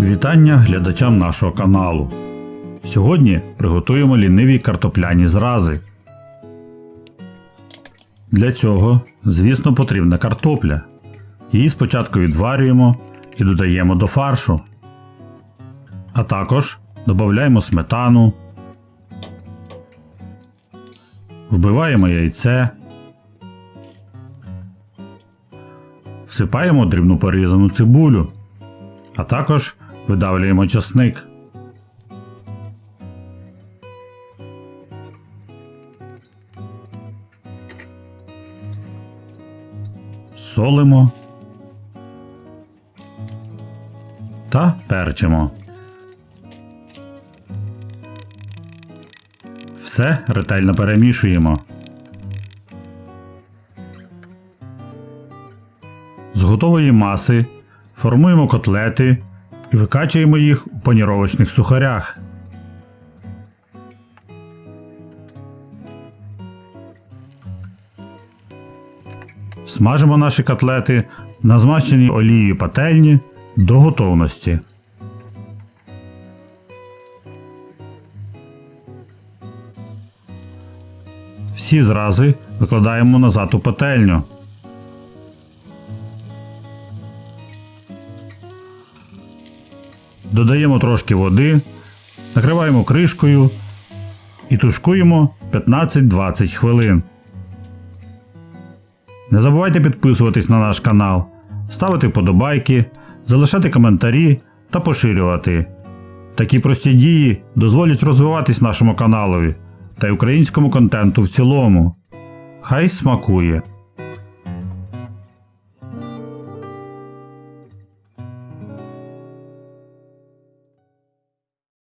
Вітання глядачам нашого каналу. Сьогодні приготуємо ліниві картопляні зрази. Для цього, звісно, потрібна картопля. Її спочатку відварюємо і додаємо до фаршу. А також додаємо сметану, вбиваємо яйце, всипаємо дрібну порізану цибулю, а також видавлюємо часник. Солимо та перчимо. Все ретельно перемішуємо. З готової маси формуємо котлети і викачуємо їх у паніровочних сухарях. Смажимо наші котлети на змащеній олією пательні до готовності. Всі зрази викладаємо назад у пательню. Додаємо трошки води, накриваємо кришкою і тушкуємо 15-20 хвилин. Не забувайте підписуватись на наш канал, ставити вподобайки, залишати коментарі та поширювати. Такі прості дії дозволять розвиватись нашому каналові та й українському контенту в цілому. Хай смакує!